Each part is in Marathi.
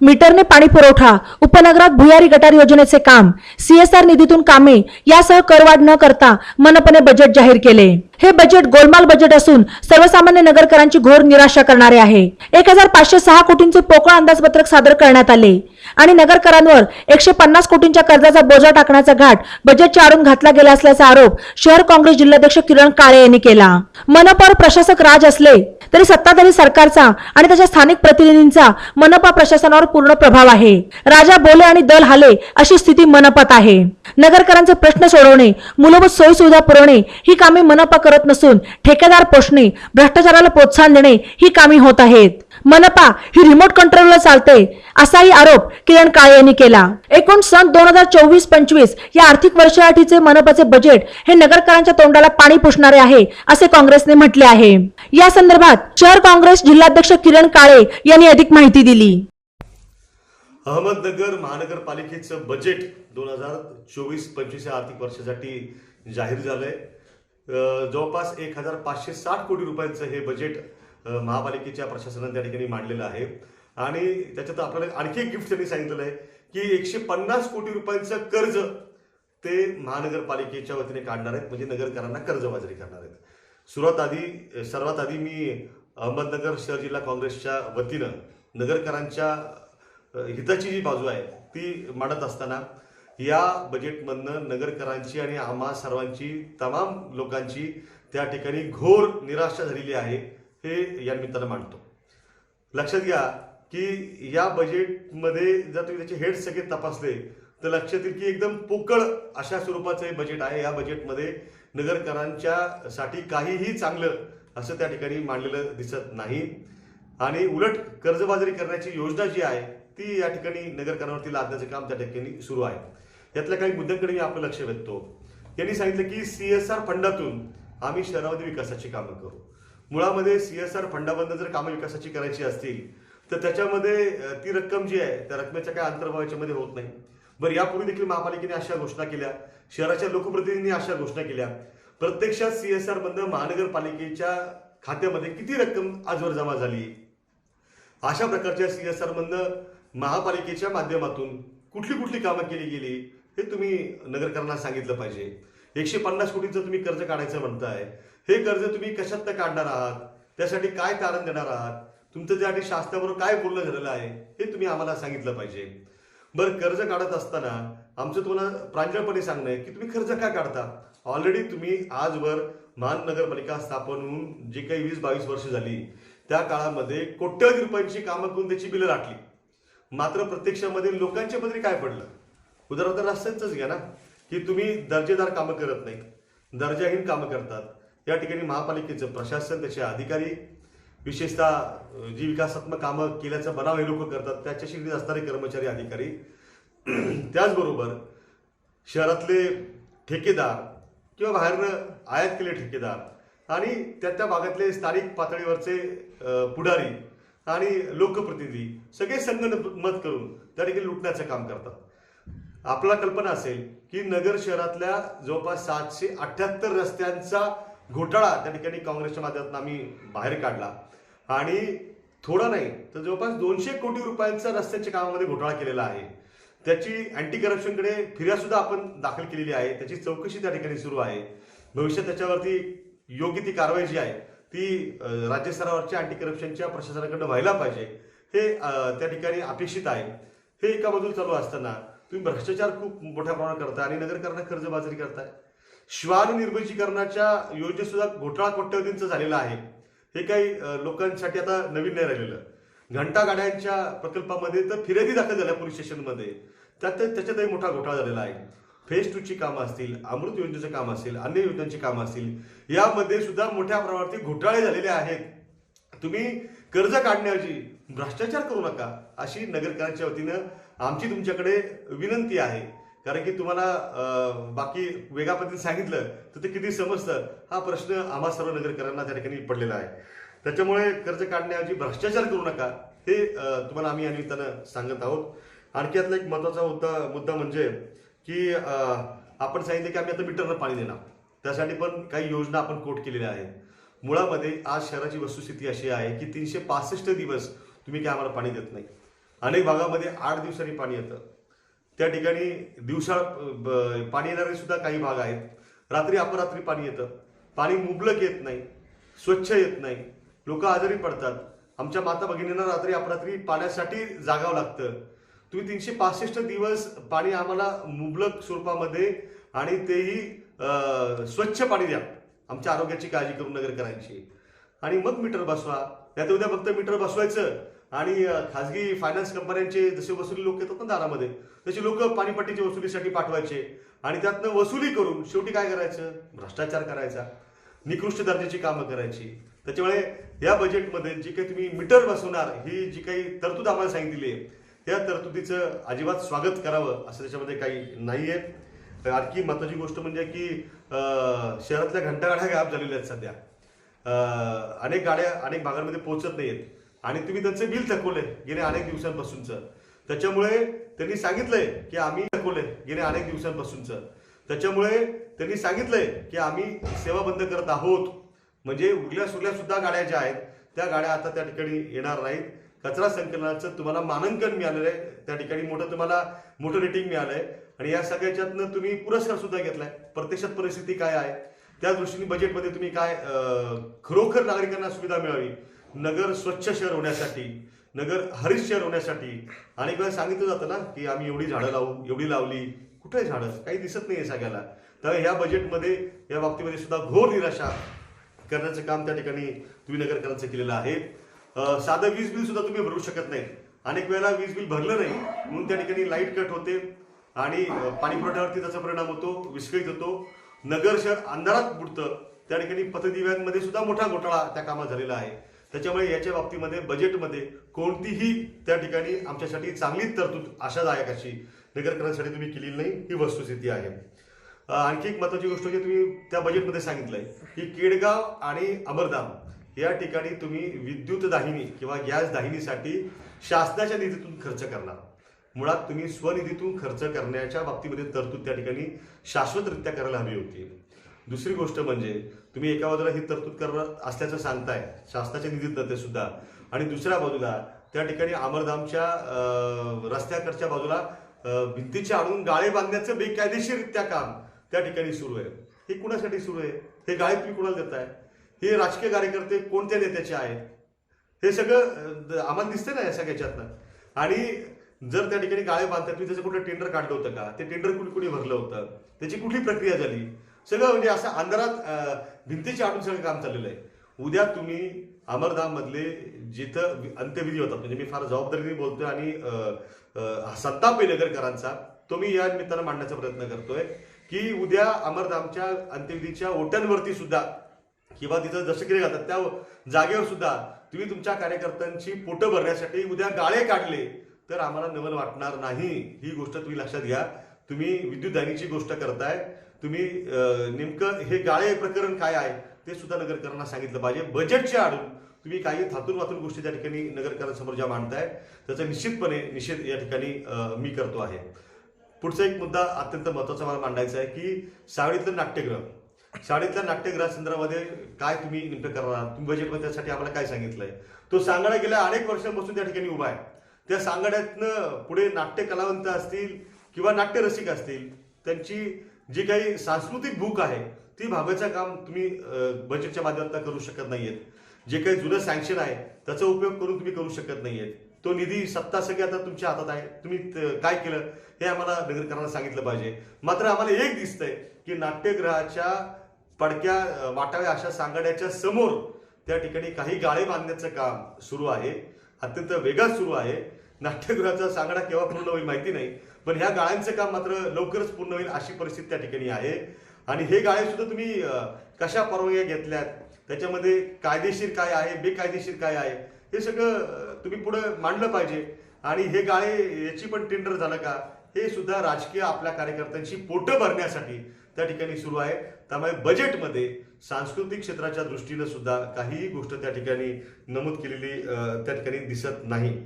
मीटरने पाणी पुरवठा उपनगरात भुयारी गटार योजनेचे काम सीएसआर निधीतून कामे यासह करवाढ न करता मनपने बजेट जाहीर केले. हे बजेट गोलमाल बजेट असून सर्वसामान्य नगरकरांची घोर निराशा करणारे आहे. एक हजार पाचशे सहा कोटींचे पोकळ अंदाजपत्रक सादर करण्यात आले. आणि नगरकरांवर एकशे पन्नास कोटींच्या कर्जाचा बोजा टाकण्याचा घाट बजेटच्या आडून घातला गेला असल्याचा आरोप शहर काँग्रेस जिल्हाध्यक्ष किरण काळे यांनी केला. मनपावर प्रशासक राज असले तरी सत्ताधारी सरकारचा आणि त्याच्या स्थानिक प्रतिनिधींचा मनपा प्रशासनावर पूर्ण प्रभाव आहे. राजा बोले आणि दल हाले अशी स्थिती मनपात आहे. नगरकरांचे प्रश्न सोडवणे मूलभूत सोयीसुविधा पुरवणे ही कामे मनपा करत नसून ठेकेदार पोषणे भ्रष्टाचाराला प्रोत्साहन देणे ही कामे होत आहेत. मनपा ही रिमोट कंट्रोलला चालते असाही आरोप किरण काळे यांनी केला. एकूण सन दोन हजार चोवीस पंचवीस या आर्थिक वर्षासाठीचे मनपाचे बजेट हे नगरकरांच्या तोंडाला पाणी पुसणारे आहे असे काँग्रेसने म्हटले आहे. या संदर्भात शहर काँग्रेस जिल्हाध्यक्ष किरण काळे यांनी अधिक माहिती दिली. अहमदनगर महानगरपालिकेचं बजेट दोन हजार चोवीस पंचवीस या आर्थिक वर्षासाठी जाहीर झालंय. जवळपास एक हजार पाचशे साठ कोटी रुपयांचं हे बजेट महापालिकेच्या प्रशासनाने त्या ठिकाणी मांडलेलं आहे. आणि त्याच्यात आपल्याला आणखी एक गिफ्ट त्यांनी सांगितलेलं आहे की एकशे पन्नास कोटी रुपयांचं कर्ज ते महानगरपालिकेच्या वतीने काढणार आहेत. म्हणजे नगरकरांना कर्जबाजारी करणार आहेत. सुरुवात आधी सर्वात आधी मी अहमदनगर शहर जिल्हा काँग्रेसच्या वतीनं नगरकरांच्या हिताची जी बाजू आहे ती मांडत असताना या बजेटमधनं नगरकरांची आणि आम्हा सर्वांची तमाम लोकांची त्या ठिकाणी घोर निराशा झालेली आहे. हे या निमित्तानं मांडतो. लक्षात घ्या की या बजेटमध्ये जर तुम्ही त्याचे हेड सगळे तपासले तर लक्षात येईल की एकदम पोकळ अशा स्वरूपाचं हे बजेट आहे. या बजेटमध्ये नगरकरांच्या साठी काहीही चांगलं असं त्या ठिकाणी मांडलेलं दिसत नाही. आणि उलट कर्जबाजारी करण्याची योजना जी आहे ती या ठिकाणी नगरकरांवरती लादण्याचं काम त्या ठिकाणी सुरू आहे. यातल्या काही मुद्द्यांकडे मी आपलं लक्ष वेधतो. यांनी सांगितलं की सीएसआर फंडातून आम्ही शहरामध्ये विकासाची कामं करू. मुळामध्ये सीएसआर फंडामधनं जर कामं विकासाची करायची असतील तर त्याच्यामध्ये ती रक्कम जी आहे त्या रकमेचा काय अंतर्भाव याच्यामध्ये होत नाही. बरं यापूर्वी देखील महापालिकेने अशा घोषणा केल्या शहराच्या लोकप्रतिनिधींनी अशा घोषणा केल्या. प्रत्यक्षात सीएसआर मधनं महानगरपालिकेच्या खात्यामध्ये किती रक्कम आजवर जमा झाली? अशा प्रकारच्या सीएसआर मधनं महापालिकेच्या माध्यमातून कुठली कुठली कामं केली गेली हे तुम्ही नगरकरांना सांगितलं पाहिजे. एकशे पन्नास कोटीचं तुम्ही कर्ज काढायचं म्हणताय. हे कर्ज तुम्ही कशात काढणार आहात? त्यासाठी काय कारण देणार आहात? तुमचं त्यासाठी शासनाबरोबर काय बोलणं झालेलं आहे हे तुम्ही आम्हाला सांगितलं पाहिजे. बरं कर्ज काढत असताना आमचं तुम्हाला प्रांजळपणे सांगणं आहे की तुम्ही कर्ज का काढता? ऑलरेडी तुम्ही आजवर महानगरपालिका स्थापन होऊन जे काही वीस बावीस वर्ष झाली त्या काळामध्ये कोट्यवधी रुपयांची कामं करून त्याची बिलं लाटली. मात्र प्रत्यक्षामध्ये लोकांच्या मध्ये काय पडलं? उदाहरणार्थ रस्त्यांचंच घ्या ना. की तुम्ही दर्जेदार कामं करत नाहीत. दर्जाहीन कामं करतात. या ठिकाणी महापालिकेचं प्रशासन त्याचे अधिकारी विशेषतः जी विकासात्मक कामं केल्याचा बनाव हे लोक करतात त्याच्याशी असणारे कर्मचारी अधिकारी. त्याचबरोबर शहरातले ठेकेदार किंवा बाहेरनं आयात केले ठेकेदार आणि त्या त्या भागातले स्थानिक पातळीवरचे पुढारी आणि लोकप्रतिनिधी सगळे संगनमत करून त्या ठिकाणी लुटण्याचं काम करतात. आपला कल्पना असेल की नगर शहरातल्या जवळपास सातशे अठ्याहत्तर रस्त्यांचा घोटाळा त्या ठिकाणी काँग्रेसच्या माध्यमातून आम्ही बाहेर काढला. आणि थोडा नाही तर जवळपास दोनशे कोटी रुपयांचा रस्त्याच्या कामामध्ये घोटाळा केलेला आहे. त्याची अँटी करप्शनकडे फिर्यासुद्धा आपण दाखल केलेली आहे. त्याची चौकशी त्या ठिकाणी सुरू आहे. भविष्यात त्याच्यावरती योग्य ती कारवाई जी आहे ती राज्य स्तरावरच्या अँटी करप्शनच्या प्रशासनाकडनं व्हायला पाहिजे. हे त्या ठिकाणी अपेक्षित आहे. हे एका बाजूला चालू असताना तुम्ही भ्रष्टाचार खूप मोठ्या प्रमाणात करताय आणि नगरकरांना कर्जबाजारी करताय. श्वान निर्वजीकरणाच्या योजनेत सुद्धा घोटाळा कोट्यवधींचा झालेला आहे. हे काही लोकांसाठी आता नवीन नाही राहिलेलं. घंटा गाड्यांच्या प्रकल्पामध्ये तर फिर्यादी दाखल झाल्या पोलीस स्टेशनमध्ये. त्यात त्याच्यातही मोठा घोटाळा झालेला आहे. फेज टूची कामं असतील अमृत योजनेचं काम असेल अन्य योजनांची कामं असतील यामध्ये सुद्धा मोठ्या प्रमाणावरती घोटाळे झालेले आहेत. तुम्ही कर्ज काढण्याऐवजी भ्रष्टाचार करू नका अशी नगरकरांच्या वतीनं आमची तुमच्याकडे विनंती आहे. कारण की तुम्हाला बाकी वेगळ्या पद्धतीने सांगितलं तर ते किती समजतं? हा प्रश्न आम्हा सर्व नगरकरांना त्या ठिकाणी पडलेला आहे. त्याच्यामुळे कर्ज काढण्याऐवजी भ्रष्टाचार करू नका हे तुम्हाला आम्ही या निमित्तानं सांगत आहोत. आणखी यातला एक महत्त्वाचा मुद्दा मुद्दा म्हणजे की आपण सांगितलं की आम्ही आता मीटरनं पाणी देणार. त्यासाठी पण काही योजना आपण कोट केलेल्या आहेत. मुळामध्ये आज शहराची वस्तुस्थिती अशी आहे की तीनशे पासष्ट दिवस तुम्ही काय आम्हाला पाणी देत नाही. अनेक भागामध्ये आठ दिवसांनी पाणी येतं. त्या ठिकाणी दिवसा पाणी येणारे सुद्धा काही भाग आहेत. रात्री अपरात्री पाणी येतं. पाणी मुबलक येत नाही. स्वच्छ येत नाही. लोक आजारी पडतात. आमच्या माता भगिनींना रात्री अपरात्री पाण्यासाठी जागावं लागतं. तुम्ही तीनशे पासष्ट दिवस पाणी आम्हाला मुबलक स्वरूपामध्ये आणि तेही स्वच्छ पाणी द्या. आमच्या आरोग्याची काळजी करून नगरकरांची. आणि मग मीटर बसवा. नाही उद्या फक्त मीटर बसवायचं. आणि खाजगी फायनान्स कंपन्यांचे जसे वसुली लोक येतात ना दारामध्ये तसे लोक पाणीपट्टीच्या वसुलीसाठी पाठवायचे. आणि त्यातनं वसुली करून शेवटी काय करायचं? भ्रष्टाचार करायचा. निकृष्ट दर्जाची कामं करायची. त्याच्यामुळे या बजेटमध्ये जी काही तुम्ही मीटर बसवणार ही जी काही तरतूद आम्हाला सांगितली आहे त्या तरतुदीचं अजिबात स्वागत करावं असं त्याच्यामध्ये काही नाही आहे आणखी महत्त्वाची गोष्ट म्हणजे की शहरातल्या घंटागाड्या गायब झालेल्या आहेत सध्या. अनेक गाड्या अनेक भागांमध्ये पोहोचत नाही आहेत आणि तुम्ही त्यांचं बिल थकवलंय गेल्या अनेक दिवसांपासूनचं. त्याच्यामुळे त्यांनी सांगितलंय की आम्ही थकवलंय गेल्या अनेक दिवसांपासूनचं. त्याच्यामुळे त्यांनी सांगितलंय की आम्ही सेवा बंद करत आहोत. म्हणजे उरल्या सुरल्या सुद्धा गाड्या ज्या आहेत त्या गाड्या आता त्या ठिकाणी येणार नाहीत. कचरा संकलनाचं तुम्हाला मानांकन मिळालेलं आहे. त्या ठिकाणी मोठं तुम्हाला मोठं रेटिंग मिळालंय आणि या सगळ्याच्यातनं तुम्ही पुरस्कार सुद्धा घेतलाय. प्रत्यक्षात परिस्थिती काय आहे? त्या दृष्टीने बजेटमध्ये तुम्ही काय खरोखर नागरिकांना सुविधा मिळावी? नगर स्वच्छ शहर होण्यासाठी नगर हरित शहर होण्यासाठी अनेक वेळा सांगितलं जातं ना की आम्ही एवढी झाडं लावू एवढी लावली कुठे झाडं? काही दिसत नाही सगळ्याला. तर ह्या बजेटमध्ये या बाबतीमध्ये सुद्धा घोर निराशा करण्याचं काम त्या ठिकाणी तुम्ही नगरकरांचं केलेलं आहे. साधं वीज बिल सुद्धा तुम्ही भरू शकत नाही. अनेक वेळेला वीज बिल भरलं नाही म्हणून त्या ठिकाणी लाइट कट होते आणि पाणीपुरवठ्यावरती पाणी पुरवठ्यावरती त्याचा परिणाम होतो विस्कळीत होतो. नगर शहर अंधारात बुडतं. त्या ठिकाणी पथदिव्यांमध्ये सुद्धा मोठा घोटाळा त्या कामात झालेला आहे. त्याच्यामुळे याच्या बाबतीमध्ये बजेटमध्ये कोणतीही त्या ठिकाणी आमच्यासाठी चांगली तरतूद आशादायक अशी नगरकरांसाठी तुम्ही केलेली नाही ही वस्तुस्थिती आहे. आणखी एक महत्वाची गोष्ट म्हणजे तुम्ही त्या बजेटमध्ये सांगितलंय की केडगाव आणि अमरधाम या ठिकाणी तुम्ही विद्युत दाहिनी किंवा गॅस दाहिनीसाठी शासनाच्या निधीतून खर्च करणार. मुळात तुम्ही स्वनिधीतून खर्च करण्याच्या बाबतीमध्ये तरतूद त्या ठिकाणी शाश्वतरित्या करायला हवी होती. दुसरी गोष्ट म्हणजे तुम्ही एका बाजूला ही तरतूद करणार असल्याचं सांगताय शासनाच्या निधीत सुद्धा. आणि दुसऱ्या बाजूला त्या ठिकाणी अमरधामच्या रस्त्याकडच्या बाजूला अं, भिंतीचे आणून गाळे बांधण्याचं बेकायदेशीररित्या काम त्या ठिकाणी सुरू आहे. हे कुणासाठी सुरू आहे? हे गाळे तुम्ही कुणाला देताय? हे राजकीय कार्यकर्ते कोणत्या नेत्याचे आहेत? हे सगळं आम्हाला दिसतंय ना या सगळ्याच्यातनं आणि जर त्या ठिकाणी गाळे बांधतात तुम्ही त्याचं कुठं टेंडर काढलं होतं का? ते टेंडर कुणी कुणी भरलं होतं? त्याची कुठली प्रक्रिया झाली? सगळं म्हणजे असं अंधारात भिंतीची आटून सगळं काम चाललेलं आहे. उद्या तुम्ही अमरधाममधले जिथं अंत्यविधी होतात म्हणजे मी फार जबाबदारीने बोलतोय आणि संताप आहे तो मी या निमित्तानं मांडण्याचा प्रयत्न करतोय की उद्या अमरधामच्या अंत्यविधीच्या ओट्यांवरती सुद्धा किंवा तिथं जसं केले त्या जागेवर सुद्धा तुम्ही तुमच्या कार्यकर्त्यांची पोटं भरण्यासाठी उद्या गाळे काढले तर आम्हाला नवल वाटणार नाही. ही गोष्ट तुम्ही लक्षात घ्या. तुम्ही विद्युत दानीची गोष्ट करताय. तुम्ही नेमकं हे गाळे प्रकरण काय आहे ते सुद्धा नगरकरांना सांगितलं पाहिजे. बजेटच्या आडून तुम्ही काही थातून वातून गोष्टी त्या ठिकाणी नगरकरांसमोर ज्या मांडताय त्याचा निश्चितपणे निषेध या ठिकाणी मी करतो आहे. पुढचा एक मुद्दा अत्यंत महत्त्वाचा मला मांडायचा आहे की शाळेतलं नाट्यगृह शाळेतल्या नाट्यगृहा संदर्भामध्ये काय तुम्ही नेमकं करणार तुम्ही बजेटमध्ये त्यासाठी आम्हाला काय सांगितलंय? तो सांगाडा गेल्या अनेक वर्षांपासून त्या ठिकाणी उभा आहे. त्या सांगाड्यातनं पुढे नाट्य कलावंत असतील किंवा नाट्यरसिक असतील त्यांची जी काही सांस्कृतिक भूक आहे ती भागायचं काम तुम्ही बजेटच्या माध्यमातून करू शकत नाहीयेत. जे काही जुनं सँक्शन आहे त्याचा उपयोग करून तुम्ही करू शकत नाहीयेत. तो निधी सत्ता सगळी आता तुमच्या हातात आहे. तुम्ही काय केलं हे आम्हाला नगरकरांना सांगितलं पाहिजे. मात्र आम्हाला एक दिसतंय की नाट्यगृहाच्या पडक्या वाटाव्या अशा सांगाड्याच्या समोर त्या ठिकाणी काही गाळे बांधण्याचं काम सुरू आहे. अत्यंत वेगात सुरू आहे. नाट्यगृहाचा सांगडा केव्हा पूर्ण होईल माहिती नाही पण ह्या गाळ्यांचं काम मात्र लवकरच पूर्ण होईल अशी परिस्थिती त्या ठिकाणी आहे. आणि हे गाळे सुद्धा तुम्ही कशा परवानग्या घेतल्यात? त्याच्यामध्ये कायदेशीर काय आहे बेकायदेशीर काय आहे? हे सगळं तुम्ही पुढे मांडलं पाहिजे. आणि हे गाळे याची पण टेंडर झालं का? हे सुद्धा राजकीय आपल्या कार्यकर्त्यांची पोटं भरण्यासाठी त्या ठिकाणी सुरू आहे. त्यामुळे बजेटमध्ये सांस्कृतिक क्षेत्राच्या दृष्टीनं सुद्धा काहीही गोष्ट त्या ठिकाणी नमूद केलेली त्या ठिकाणी दिसत नाही.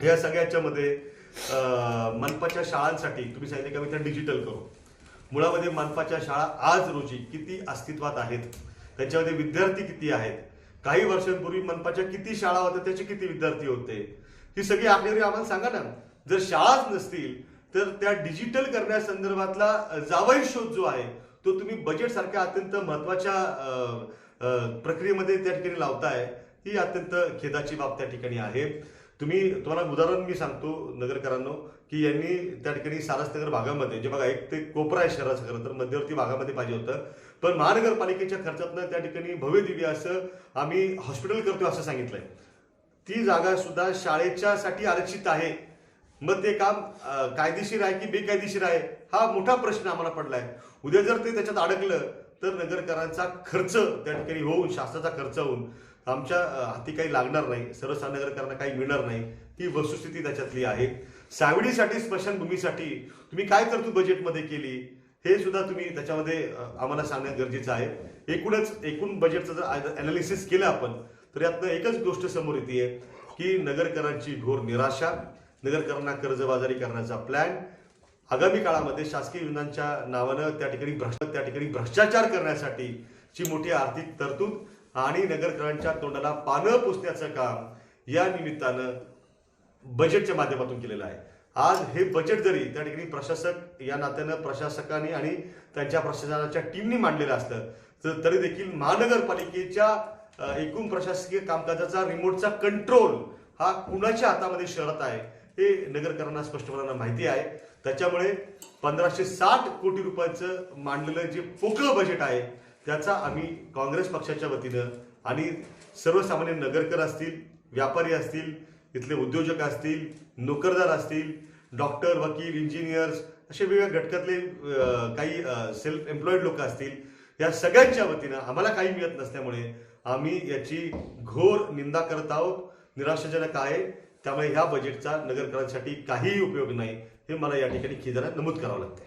या सगळ्याच्यामध्ये मनपाच्या शाळांसाठी तुम्ही सांगितले की आम्ही त्या डिजिटल करू. मुळामध्ये मनपाच्या शाळा आज रोजी किती अस्तित्वात आहेत? त्याच्यामध्ये विद्यार्थी किती आहेत? काही वर्षांपूर्वी मनपाच्या किती शाळा होत्या? त्याचे किती विद्यार्थी होते? ही सगळी आकडेवारी आम्हाला सांगा ना. जर शाळाच नसतील तर त्या डिजिटल करण्यासंदर्भातला अ, जावई शोध जो आहे तो तुम्ही बजेट सारख्या अत्यंत महत्त्वाच्या प्रक्रियेमध्ये त्या ठिकाणी लावताय ही अत्यंत खेदाची बाब त्या ठिकाणी आहे. तुम्ही तुम्हाला उदाहरण मी सांगतो नगरकरांनो की यांनी त्या ठिकाणी सारसनगर भागामध्ये जे बघा एक ते कोपरा आहे शहराचं खरं तर मध्यवर्ती भागामध्ये पाहिजे होतं. पण महानगरपालिकेच्या खर्चातनं त्या ठिकाणी भव्य दिव्य असं आम्ही हॉस्पिटल करतो असं सांगितलंय. ती जागा सुद्धा शाळेच्या साठी आरक्षित आहे. मग ते काम कायदेशीर आहे की बेकायदेशीर आहे हा मोठा प्रश्न आम्हाला पडलाय. उद्या जर ते त्याच्यात अडकलं तर नगरकरांचा खर्च त्या ठिकाणी होऊन शासनाचा खर्च होऊन आमच्या हाती काही लागणार नाही सर्वसामान्यकरांना काही मिळणार नाही ती वस्तुस्थिती त्याच्यातली आहे. सावडीसाठी स्मशानभूमीसाठी तुम्ही काय तरतूद बजेटमध्ये केली हे सुद्धा तुम्ही त्याच्यामध्ये आम्हाला सांगणं गरजेचं आहे. एकूणच एकूण बजेटचं जर अनालिसिस केलं आपण तर यातनं एकच गोष्ट समोर येते की नगरकरांची घोर निराशा नगरकरांना कर्जबाजारी करण्याचा प्लॅन आगामी काळामध्ये शासकीय योजनांच्या नावानं त्या ठिकाणी भ्रष्ट त्या ठिकाणी भ्रष्टाचार करण्यासाठी ची मोठी आर्थिक तरतूद आणि नगरकरांच्या तोंडाला पानं पुसण्याचं काम या निमित्तानं बजेटच्या माध्यमातून केलेलं आहे. आज हे बजेट जरी त्या ठिकाणी प्रशासक या नात्यानं प्रशासकाने आणि त्यांच्या प्रशासनाच्या टीमनी मांडलेलं असतं तर तरी देखील महानगरपालिकेच्या एकूण प्रशासकीय कामकाजाचा रिमोटचा कंट्रोल हा कुणाच्या हातामध्ये शहरात आहे हे नगरकरांना स्पष्टपणानं माहिती आहे. त्याच्यामुळे पंधराशे साठ कोटी रुपयाचं मांडलेलं जे पोकळ बजेट आहे त्याचा आम्ही काँग्रेस पक्षाच्या वतीनं आणि सर्वसामान्य नगरकर असतील व्यापारी असतील इथले उद्योजक असतील नोकरदार असतील डॉक्टर वकील इंजिनियर्स असे वेगवेगळ्या घटकातले काही सेल्फ एम्प्लॉईड लोक असतील या सगळ्यांच्या वतीनं आम्हाला काही मिळत नसल्यामुळे आम्ही याची घोर निंदा करत आहोत. निराशाजनक आहे. त्यामुळे ह्या बजेटचा नगरकरांसाठी काहीही उपयोग नाही हे मला या ठिकाणी खिदानं नमूद करावं लागतंय.